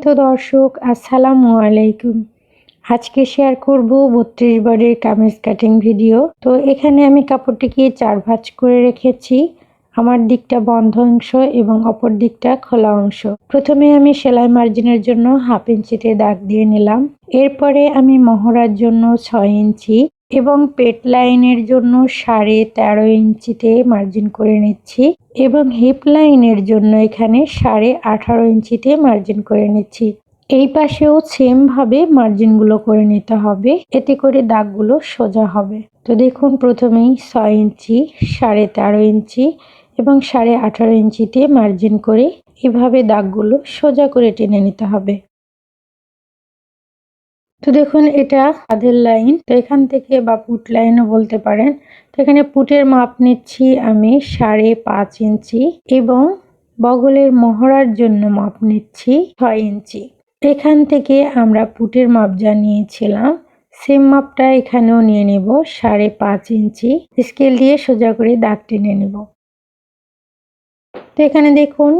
সম্মানিত দর্শক, আসসালামু আলাইকুম। আজকে শেয়ার করব বত্রিশ বারের কামিজ কাটিং ভিডিও তো এখানে আমি কাপড়টিকে চার ভাঁজ করে রেখেছি। আমার দিকটা বন্ধ অংশ এবং অপর দিকটা খোলা অংশ। প্রথমে আমি সেলাই মার্জিনের জন্য হাফ ইঞ্চিতে দাগ দিয়ে নিলাম। এরপরে আমি মহড়ার জন্য ছয় ইঞ্চি এবং পেট লাইনের জন্য সাড়ে তেরো ইঞ্চিতে মার্জিন করে নিচ্ছি এবং হিপ লাইনের জন্য এখানে সাড়ে আঠারো ইঞ্চিতে মার্জিন করে নিচ্ছি। এই পাশেও সেম ভাবে মার্জিনগুলো করে নিতে হবে, এতে করে দাগগুলো সোজা হবে। তো দেখুন, প্রথমেই ছয় ইঞ্চি, সাড়ে তেরো ইঞ্চি এবং সাড়ে আঠারো ইঞ্চিতে মার্জিন করে এভাবে দাগগুলো সোজা করে টেনে নিতে হবে। তো দেখুন, এটা কাঁধের লাইন। তো এখান থেকে বা পুট লাইনও বলতে পারেন। তো এখানে পুটের মাপ নিচ্ছি আমি সাড়ে পাঁচ ইঞ্চি এবং বগলের মহড়ার জন্য মাপ নিচ্ছি ছয় ইঞ্চি। এখান থেকে আমরা পুটের মাপ জানিয়েছিলাম। সেম মাপটা এখানেও নিয়ে নেব, সাড়ে পাঁচ ইঞ্চি। স্কেল দিয়ে সোজা করে দাগ টেনে নেব। তো এখানে দেখুন,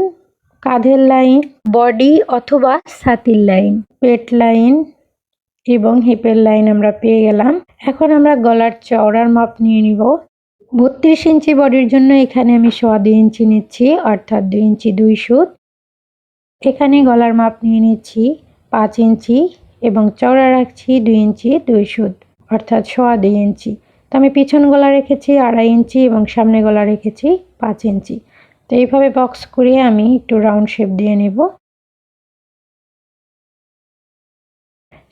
কাঁধের লাইন, বডি অথবা ছাতির লাইন, পেট লাইন এবং হিপের লাইন আমরা পেয়ে গেলাম। এখন আমরা গলার চওড়ার মাপ নিয়ে নিব। বত্রিশ ইঞ্চি বডির জন্য এখানে আমি সোয়া দুই ইঞ্চি নিচ্ছি, অর্থাৎ দুই ইঞ্চি দুই সুত। এখানে গলার মাপ নিয়ে নিচ্ছি পাঁচ ইঞ্চি এবং চওড়া রাখছি দুই ইঞ্চি দুই সুত, অর্থাৎ সোয়া দুই ইঞ্চি। তো আমি পিছন গলা রেখেছি আড়াই ইঞ্চি এবং সামনে গলা রেখেছি পাঁচ ইঞ্চি। তো এইভাবে বক্স করে আমি একটু রাউন্ড শেপ দিয়ে নেব।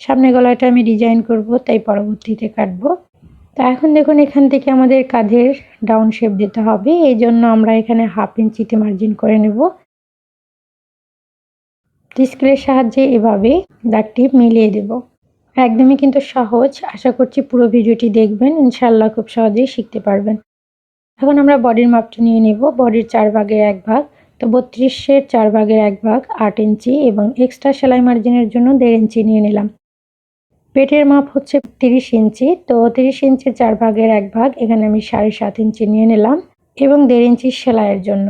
সামনে গলাটা আমি ডিজাইন করব, তাই পরবর্তীতে কাটবো। তা এখন দেখুন, এখান থেকে আমাদের কাঁধের ডাউন শেপ দিতে হবে, এই জন্য আমরা এখানে হাফ ইঞ্চিতে মার্জিন করে নেব। স্কেলের সাহায্যে এভাবে দাগটি মিলিয়ে দেব। একদমই কিন্তু সহজ, আশা করছি পুরো ভিডিওটি দেখবেন ইনশাল্লাহ খুব সহজেই শিখতে পারবেন। এখন আমরা বডির মাপটা নিয়ে নেব বডির চার ভাগের এক ভাগ, তো বত্রিশের চার ভাগের এক ভাগ আট ইঞ্চি এবং এক্সট্রা সেলাই মার্জিনের জন্য দেড় ইঞ্চি নিয়ে নিলাম। পেটের মাপ হচ্ছে তিরিশ ইঞ্চি, তো তিরিশ ইঞ্চির চার ভাগের এক ভাগ, এখানে আমি সাড়ে সাত ইঞ্চি নিয়ে নিলাম এবং দেড় ইঞ্চি সেলাইয়ের জন্য।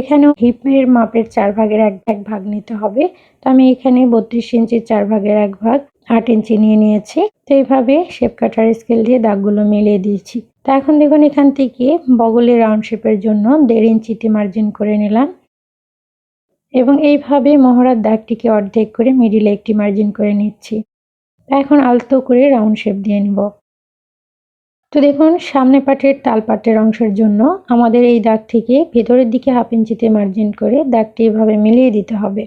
এখানেও হিপের মাপের চার ভাগের এক এক ভাগ নিতে হবে, তো আমি এখানে বত্রিশ ইঞ্চির চার ভাগের এক ভাগ আট ইঞ্চি নিয়ে নিয়েছি, তো এইভাবে শেপ কাটার স্কেল দিয়ে দাগগুলো মিলিয়ে দিয়েছি। তো এখন দেখুন এখান থেকে বগলের রাউন্ড শেপের জন্য দেড় ইঞ্চিতে মার্জিন করে নিলাম। এবং এইভাবে মহড়ার দাগটিকে অর্ধেক করে মিডিলে একটি মার্জিন করে নিচ্ছি। এখন আলতো করে রাউন্ড শেপ দিয়ে নিব। তো দেখুন, সামনে পাটের তাল পাটের অংশের জন্য আমাদের এই দাগ থেকে ভেতরের দিকে হাফ ইঞ্চিতে মার্জিন করে দাগটি এভাবে মিলিয়ে দিতে হবে।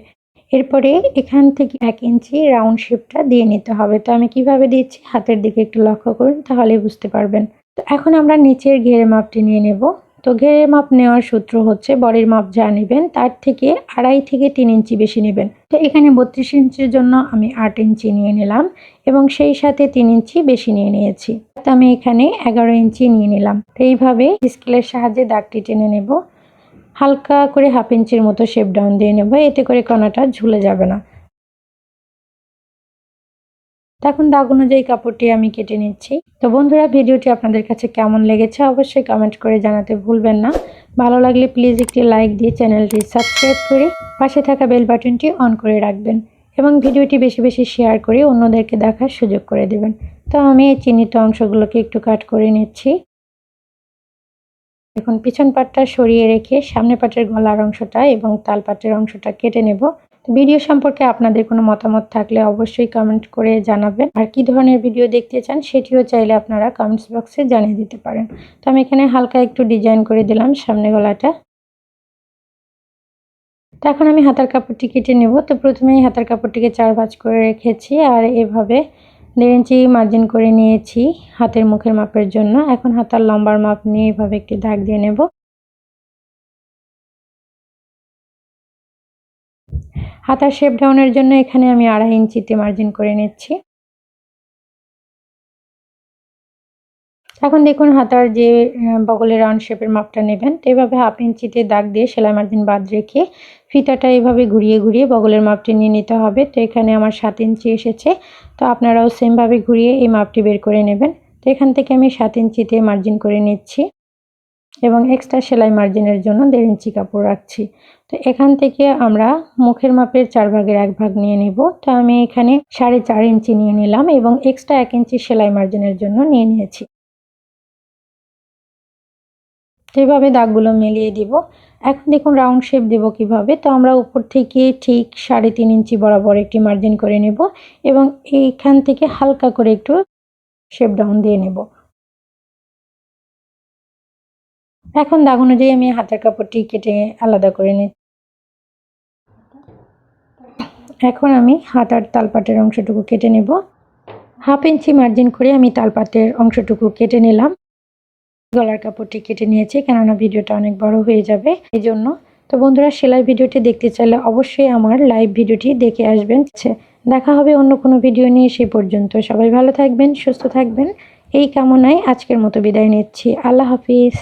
এরপরে এখান থেকে এক ইঞ্চি রাউন্ড শেপটা দিয়ে নিতে হবে। তো আমি কীভাবে দিচ্ছি? হাতের দিকে একটু লক্ষ্য করুন তাহলে বুঝতে পারবেন। তো এখন আমরা নিচের ঘেরে মাপটি নিয়ে নেব। তো ঘেরের মাপ নেওয়ার সূত্র হচ্ছে বডির মাপ যা নেবেন তার থেকে আড়াই থেকে তিন ইঞ্চি বেশি নেবেন। তো এখানে বত্রিশ ইঞ্চির জন্য আমি আট ইঞ্চি নিয়ে নিলাম এবং সেই সাথে তিন ইঞ্চি বেশি নিয়ে নিয়েছি। তো আমি এখানে এগারো ইঞ্চি নিয়ে নিলাম। তো এইভাবে স্কেলের সাহায্যে দাগটি টেনে নেব। হালকা করে হাফ ইঞ্চির মতো শেপ ডাউন দিয়ে নেব। এতে করে কণাটা ঝুলে যাবে না। এখন দাগ অনুযায়ী কাপড়টি আমি কেটে নিচ্ছি। তো বন্ধুরা, ভিডিওটি আপনাদের কাছে কেমন লেগেছে অবশ্যই কমেন্ট করে জানাতে ভুলবেন না। ভালো লাগলে প্লিজ একটি লাইক দিয়ে চ্যানেলটি সাবস্ক্রাইব করে পাশে থাকা বেল বাটনটি অন করে রাখবেন এবং ভিডিওটি বেশি বেশি শেয়ার করে অন্যদেরকে দেখার সুযোগ করে দেবেন। তো আমি এই চিহ্নিত অংশগুলোকে একটু কাট করে নিচ্ছি। এখন পিছন পাটটা সরিয়ে রেখে সামনে পাটের গলার অংশটা এবং তাল পাটের অংশটা কেটে নেব। ভিডিও সম্পর্কে আপনাদের কোনো মতামত থাকলে অবশ্যই কমেন্ট করে জানাবেন। আর কি ধরনের ভিডিও দেখতে চান সেটিও চাইলে আপনারা কমেন্টস বক্সে জানিয়ে দিতে পারেন। তো আমি এখানে হালকা একটু ডিজাইন করে দিলাম সামনে গলাটা। তো এখন আমি হাতার কাপড়টি কেটে নেব। তো প্রথমেই হাতার কাপড়টিকে চার ভাঁজ করে রেখেছি আর এভাবে দেড় ইঞ্চি মার্জিন করে নিয়েছি হাতের মুখের মাপের জন্য। এখন হাতার লম্বার মাপ নিয়ে এভাবে একটি দাগ দিয়ে নেব। হাতার শেপ ডাউনের জন্য এখানে আমি আড়াই ইঞ্চিতে মার্জিন করে নিচ্ছি। এখন দেখুন হাতার যে বগলের রাউন্ড শেপের মাপটা নেবেন, তো এভাবে হাফ ইঞ্চিতে দাগ দিয়ে সেলাই মার্জিন বাদ রেখে ফিতাটা এভাবে ঘুরিয়ে ঘুরিয়ে বগলের মাপটি নিয়ে নিতে হবে। তো এখানে আমার সাত ইঞ্চি এসেছে, তো আপনারাও সেমভাবে ঘুরিয়ে এই মাপটি বের করে নেবেন। তো এখান থেকে আমি সাত ইঞ্চিতে মার্জিন করে নিচ্ছি। এবং এক্সট্রা সেলাই মার্জিনের জন্য দেড় ইঞ্চি কাপড় রাখছি। তো এখান থেকে আমরা মুখের মাপের চার ভাগের এক ভাগ নিয়ে নিব। তো আমি এখানে সাড়ে চার ইঞ্চি নিয়ে নিলাম এবং এক্সট্রা এক ইঞ্চি সেলাই মার্জিনের জন্য নিয়ে নিয়েছি। তো দাগগুলো মিলিয়ে দিব। এখন দেখুন রাউন্ড শেপ দেব কীভাবে। তো আমরা উপর থেকে ঠিক সাড়ে তিন ইঞ্চি বরাবর একটি মার্জিন করে নেব এবং এইখান থেকে হালকা করে একটু শেপ ডাউন দিয়ে নেব। এখন দাগ অনুযায়ী আমি হাতের কাপড়টি কেটে আলাদা করে নিই। এখন আমি হাত হাতার তালপাটের অংশটুকু কেটে নেব। হাফ ইঞ্চি মার্জিন করে আমি তালপাতের অংশটুকু কেটে নিলাম। গলার কাপড়টি কেটে নিয়েছি, কেননা ভিডিওটা অনেক বড় হয়ে যাবে এই জন্য। তো বন্ধুরা, সেলাই ভিডিওটি দেখতে চাইলে অবশ্যই আমার লাইভ ভিডিওটি দেখে আসবেন। দেখা হবে অন্য কোনো ভিডিও নিয়ে, সে পর্যন্ত সবাই ভালো থাকবেন, সুস্থ থাকবেন। এই কামনায় আজকের মতো বিদায় নিচ্ছি। আল্লাহ হাফিজ।